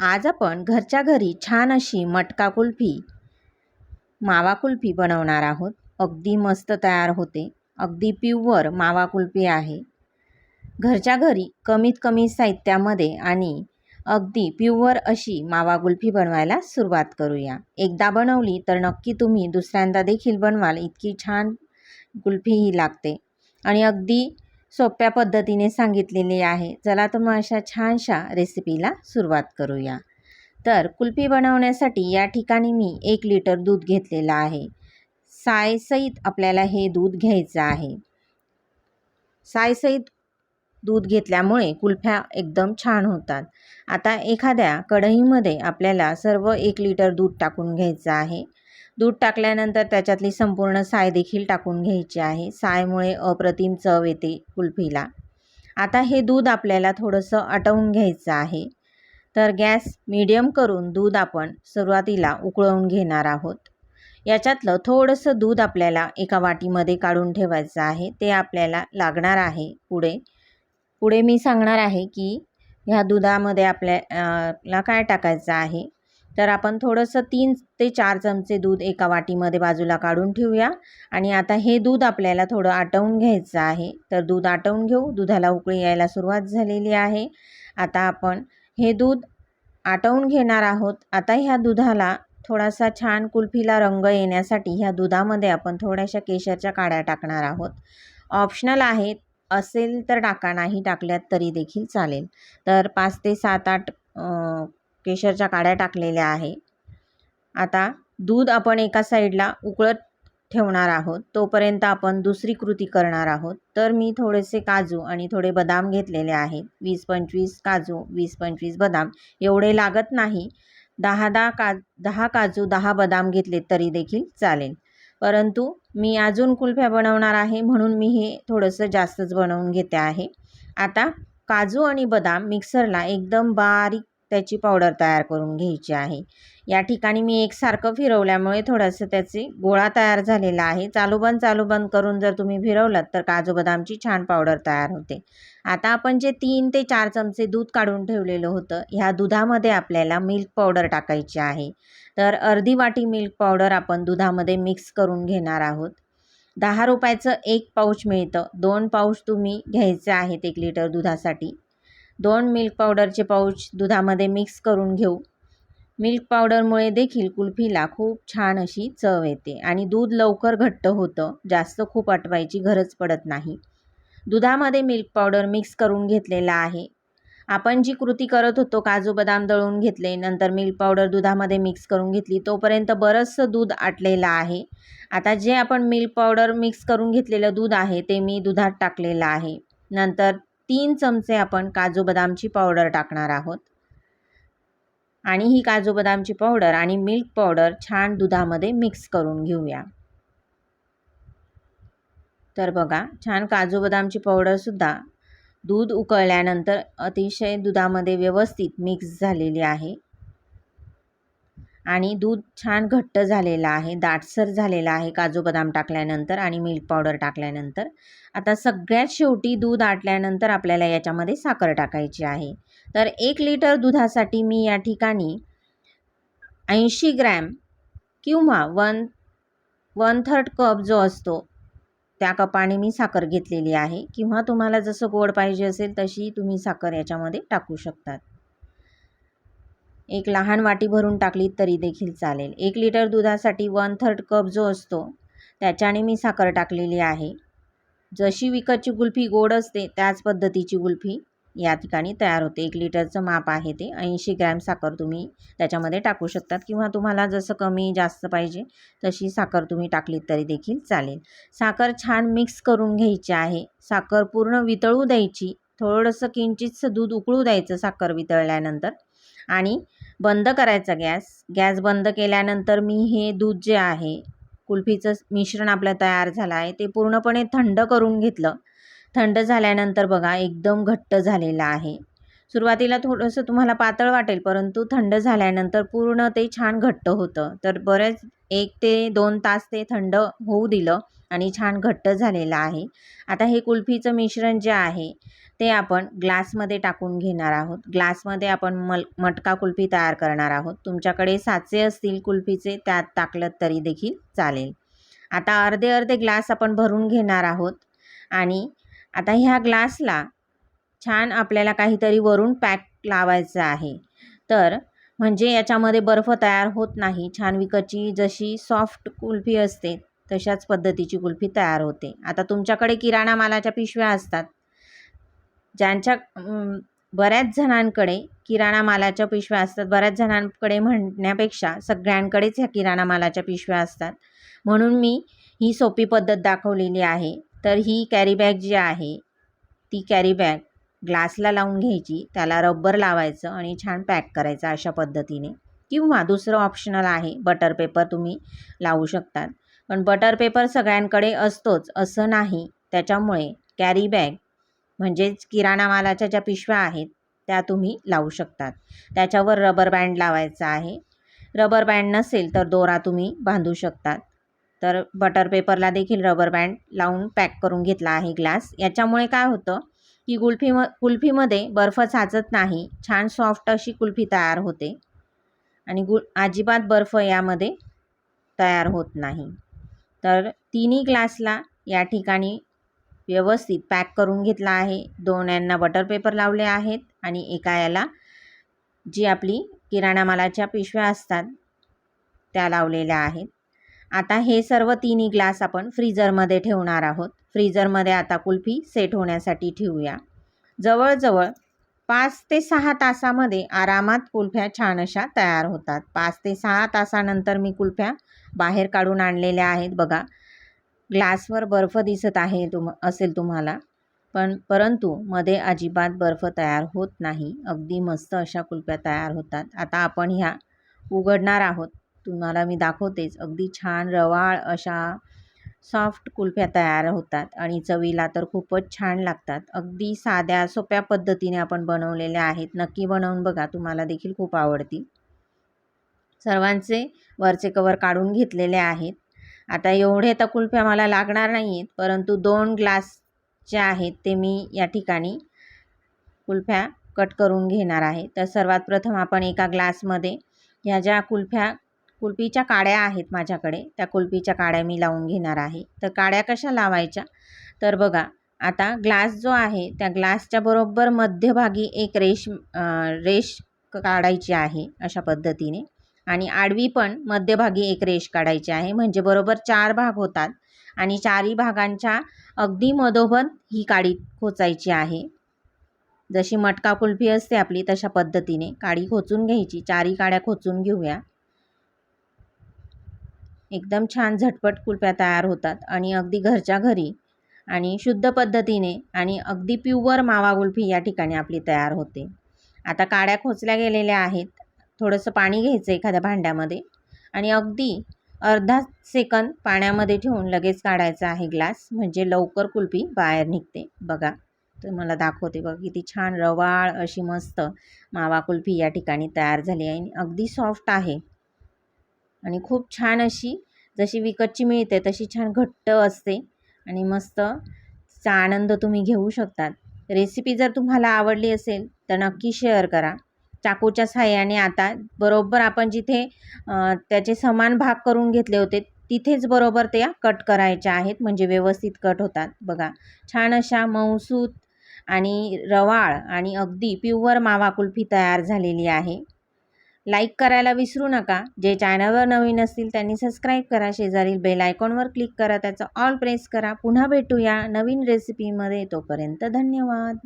आज आपण घरच्या घरी छान अशी मटका कुल्फी मावा कुल्फी बनवणार आहोत. अगदी मस्त तयार होते. अगदी प्युअर मावा कुल्फी आहे. घरच्या घरी कमीत कमी साहित्यामध्ये आणि अगदी प्युअर अशी मावा कुल्फी बनवायला सुरुवात करूया. एकदा बनवली तर नक्की तुम्ही दुसऱ्यांदा देखील बनवाल. इतकी छान कुल्फी ही लागते. आणि अगदी सोप्या पद्धतीने सांगितलेली आहे. चला तर मग अशा छानशा रेसिपीला सुरुवात करूया. तर कुल्फी बनवण्यासाठी या ठिकाणी मी एक लिटर दूध घेतलेलं आहे. सायसहित आपल्याला हे दूध घ्यायचं आहे. सायसहित दूध घेतल्यामुळे कुल्फ्या एकदम छान होतात. आता एखाद्या कढईमध्ये आपल्याला सर्व एक लिटर दूध टाकून घ्यायचं आहे. दूध टाकल्यानंतर त्याच्यातली संपूर्ण साय देखील टाकून घ्यायची आहे. सायमुळे अप्रतिम चव येते कुल्फीला. आता हे दूध आपल्याला थोडंसं आटवून घ्यायचं आहे. तर गॅस मीडियम करून दूध आपण सुरुवातीला उकळवून घेणार आहोत. याच्यातलं थोडंसं दूध आपल्याला एका वाटीमध्ये काढून ठेवायचं आहे. ते आपल्याला लागणार आहे पुढे. पुढे मी सांगणार आहे की ह्या दुधामध्ये आपल्याला काय टाकायचं आहे? तर आपण थोडंसं तीन ते चार चमचे दूध एका वाटीमध्ये बाजूला काढून ठेवूया. आणि आता हे दूध आपल्याला थोडं आटवून घ्यायचं आहे. तर दूध आटवून घेऊ. दुधाला उकळी यायला सुरुवात झालेली आहे. आता आपण हे दूध आटवून घेणार आहोत. आता ह्या दुधाला थोडासा छान कुल्फीला रंग येण्यासाठी ह्या दुधामध्ये आपण थोड्याशा केशरच्या काड्या टाकणार आहोत. ऑप्शनल आहेत. असेल तर टाका. नाही टाकल्यात तरी देखील चालेल. तर पाच ते सात आठ केशरच्या काड्या टाकलेल्या आहे. आता दूध आपण एका साईडला उकळत ठेवणार आहोत. तोपर्यंत आपण दुसरी कृती करणार आहोत. तर मी थोडेसे काजू आणि थोडे बदाम घेतलेले आहेत. वीस पंचवीस काजू वीस पंचवीस बदाम एवढे लागत नाही. दहा दहा का दहा काजू दहा बदाम घेतले तरी देखील चालेल. परंतु मी अजून कुल्फ्या बनवणार आहे म्हणून मी हे थोडंसं जास्तच बनवून घेते आहे. आता काजू आणि बदाम मिक्सरला एकदम बारीक त्याची पावडर तयार करून घ्यायची आहे. या ठिकाणी मी एकसारखं फिरवल्यामुळे थोडंसं त्याचे गोळा तयार झालेला आहे. चालूबंद चालूबंद करून जर तुम्ही फिरवलात तर काजू बदामची छान पावडर तयार होते. आता आपण जे तीन ते चार चमचे दूध काढून ठेवलेलं होतं ह्या दुधामध्ये आपल्याला मिल्क पावडर टाकायची आहे. तर अर्धी वाटी मिल्क पावडर आपण दुधामध्ये मिक्स करून घेणार आहोत. दहा रुपयाचं एक पाऊच मिळतं. दोन पाऊच तुम्ही घ्यायचे आहेत एक लिटर दुधासाठी. दोन मिल्क पावडरचे पाऊच दुधामध्ये मिक्स करून घेऊ. मिल्क पावडरमुळे देखील कुल्फीला खूप छान अशी चव येते आणि दूध लवकर घट्ट होतं जास्त खूप आटवायची गरज पडत नाही. दुधामध्ये मिल्क पावडर मिक्स करून घेतलेला आहे. आपण जी कृती करत होतो काजू बदाम दळून घेतले नंतर मिल्क पावडर दुधामध्ये मिक्स करून घेतली तोपर्यंत बरंचसं दूध आटलेलं आहे. आता जे आपण मिल्क पावडर मिक्स करून घेतलेलं दूध आहे ते मी दुधात टाकलेलं आहे. नंतर तीन चमचे आपण काजू बदामची पावडर टाकणार आहोत. आणि ही काजू बदामची पावडर आणि मिल्क पावडर छान दुधामध्ये मिक्स करून घेऊया. तर बघा छान काजू बदामची पावडरसुद्धा दूध उकळल्यानंतर अतिशय दुधामध्ये व्यवस्थित मिक्स झालेली आहे. आणि दूध छान घट्ट झालेलं आहे दाटसर झालेलं आहे काजू बदाम टाकल्यानंतर आणि मिल्क पावडर टाकल्यानंतर. आता सगळ्यात शेवटी दूध आटल्यानंतर आपल्याला याच्यामध्ये साखर टाकायची आहे. तर एक लिटर दुधासाठी मी या ठिकाणी ऐंशी ग्रॅम किंवा वन वन थर्ड कप जो असतो त्या कपाने मी साखर घेतलेली आहे. किंवा तुम्हाला जसं गोड पाहिजे असेल तशी तुम्ही साखर याच्यामध्ये टाकू शकतात. एक लहान वाटी भरून टाकली तरी देखील चालेल. एक लिटर दुधासाठी वन थर्ड कप जो असतो त्याच्याने मी साखर टाकलेली आहे. जशी विकतची गुल्फी गोड असते त्याच पद्धतीची गुल्फी या ठिकाणी तयार होते. एक लिटरचं माप आहे ते. ऐंशी ग्रॅम साखर तुम्ही त्याच्यामध्ये टाकू शकतात किंवा तुम्हाला जसं कमी जास्त पाहिजे तशी साखर तुम्ही टाकलीत तरी देखील चालेल. साखर छान मिक्स करून घ्यायची आहे. साखर पूर्ण वितळू द्यायची. थोडंसं किंचितसं दूध उकळू द्यायचं साखर वितळल्यानंतर. आणि बंद करायचा गॅस. गॅस बंद केल्यानंतर मी हे दूध जे आहे कुल्फीचं मिश्रण आपलं तयार झालं आहे ते पूर्णपणे थंड करून घेतलं. थंड झाल्यानंतर बघा एकदम घट्ट झालेलं आहे. सुरुवातीला थोडंसं तुम्हाला पातळ वाटेल परंतु थंड झाल्यानंतर पूर्ण ते छान घट्ट होतं. तर बरेच एक ते दोन तास ते थंड होऊ दिलं आणि छान घट्ट झालेलं आहे. आता हे कुल्फीचं मिश्रण जे आहे ते आपण ग्लासमध्ये टाकून घेणार आहोत. ग्लासमध्ये आपण मल मटका कुल्फी तयार करणार आहोत. तुमच्याकडे साचे असतील कुल्फीचे त्यात टाकलं तरी देखील चालेल. आता अर्धे अर्धे ग्लास आपण भरून घेणार आहोत आणि आता ह्या ग्लासला छान आपल्याला काहीतरी वरून पॅक लावायचं आहे. तर म्हणजे याच्यामध्ये बर्फ तयार होत नाही. छान विकतची जशी सॉफ्ट कुल्फी असते तशाच पद्धतीची कुल्फी तयार होते. आता तुमच्याकडे किराणा मालाच्या पिशव्या असतात. ज्यांच्या बऱ्याच जणांकडे किराणा मालाच्या पिशव्या असतात. बऱ्याच जणांकडे म्हणण्यापेक्षा सगळ्यांकडेच ह्या किराणा मालाच्या पिशव्या असतात. म्हणून मी ही सोपी पद्धत दाखवलेली आहे. तर ही कॅरी बॅग जी आहे ती कॅरी बॅग ग्लासला लावून घ्यायची त्याला रबर लावायचं आणि छान पॅक करायचं अशा पद्धतीने. किंवा दुसरं ऑप्शनल आहे बटर पेपर तुम्ही लावू शकतात. पण बटर पेपर सगळ्यांकडे असतोच असं नाही. त्याच्यामुळे कॅरी बॅग म्हणजेच किराणा मालाच्या ज्या पिशव्या आहेत त्या तुम्ही लावू शकतात. त्याच्यावर रबर बँड लावायचा आहे. रबर बँड नसेल तर दोरा तुम्ही बांधू शकतात. तर बटर पेपरला देखील रबर बँड लावून पॅक करून घेतला आहे ग्लास. याच्यामुळे काय होतं की कुल्फी म कुल्फीमध्ये बर्फ साचत नाही. छान सॉफ्ट अशी कुल्फी तयार होते. आणि गु अजिबात बर्फ यामध्ये तयार होत नाही. तर तिन्ही ग्लासला या ठिकाणी व्यवस्थित पॅक करून घेतला आहे. दोन यांना बटर पेपर लावले आहेत आणि एका याला जी आपली किराणा मालाच्या पिशव्या असतात त्या लावलेल्या आहेत. आता हे सर्व तिन्ही ग्लास आपण फ्रीजरमध्ये ठेवणार आहोत. फ्रीजरमध्ये आता कुल्फी सेट होण्यासाठी ठेवूया. जवळजवळ पाच ते सहा तासामध्ये आरामात कुल्फ्या छान अशा तयार होतात. पाच ते सहा तासानंतर मी कुल्फ्या बाहेर काढून आणलेल्या आहेत. बघा ग्लासवर बर्फ दिसत आहे तुम असेल तुम्हाला. पण परंतु मध्ये अजिबात बर्फ तयार होत नाही. अगदी मस्त अशा कुल्फ्या तयार होतात. आता आपण ह्या उघडणार आहोत. तुम्हाला मी दाखवतेच. अगदी छान रवाळ अशा सॉफ्ट कुल्फ्या तयार होतात आणि चवीला तर खूपच छान लागतात. अगदी साध्या सोप्या पद्धतीने आपण बनवलेल्या आहेत. नक्की बनवून बघा तुम्हाला देखील खूप आवडतील. सर्वांचे वरचे कवर काढून घेतलेले आहेत. आता एवढे तर कुल्फ्या मला लागणार नाही आहेत परंतु दोन ग्लास जे आहेत ते मी या ठिकाणी कुल्फ्या कट करून घेणार आहे. तर सर्वात प्रथम आपण एका ग्लासमध्ये ह्या ज्या कुल्फ्या कुल्फीच्या काड्या आहेत माझ्याकडे. त्या कुल्फीच्या काड्या मी लावून घेणार आहे. तर काड्या कशा लावायच्या? तर बघा आता ग्लास जो आहे त्या ग्लासच्या बरोबर मध्यभागी एक रेश रेश काढायची आहे अशा पद्धतीने. आणि आडवी पण मध्यभागी एक रेश काढायची आहे. म्हणजे बरोबर चार भाग होतात आणि चारही भागांच्या अगदी मधोमध ही काडी खोचायची आहे. जशी मटका कुल्फी असते आपली तशा पद्धतीने काडी खोचून घ्यायची. चारही काड्या खोचून घेऊया. एकदम छान झटपट कुल्फ्या तयार होतात आणि अगदी घरच्या घरी आणि शुद्ध पद्धतीने आणि अगदी प्युअर मावा कुल्फी या ठिकाणी आपली तयार होते. आता काड्या खोचल्या गेलेल्या आहेत. थोडंसं पाणी घ्यायचं एखाद्या भांड्यामध्ये आणि अगदी अर्धा सेकंद पाण्यामध्ये ठेवून लगेच काढायचा आहे ग्लास म्हणजे लवकर कुल्फी बाहेर निघते. बघा तर मला दाखवते बघा किती छान रवाळ अशी मस्त मावा कुल्फी या ठिकाणी तयार झाली आहे आणि अगदी सॉफ्ट आहे. आणि खूप छान अशी जशी विकतची मिळते तशी छान घट्ट असते आणि मस्त चा आनंद तुम्ही घेऊ शकतात. रेसिपी जर तुम्हाला आवडली असेल तर नक्की शेअर करा. चाकूच्या साह्याने आता बरोबर आपण जिथे त्याचे समान भाग करून घेतले होते तिथेच बरोबर त्या कट करायच्या आहेत म्हणजे व्यवस्थित कट होतात. बघा छान अशा मऊसूत आणि रवाळ आणि अगदी प्युअर मावा कुल्फी तयार झालेली आहे. लाईक करायला विसरू नका. जे चॅनलवर नवीन असतील त्यांनी सबस्क्राईब करा. शेजारील बेल आयकॉनवर क्लिक करा. त्याचं ऑल प्रेस करा. पुन्हा भेटूया नवीन रेसिपीमध्ये तोपर्यंत धन्यवाद.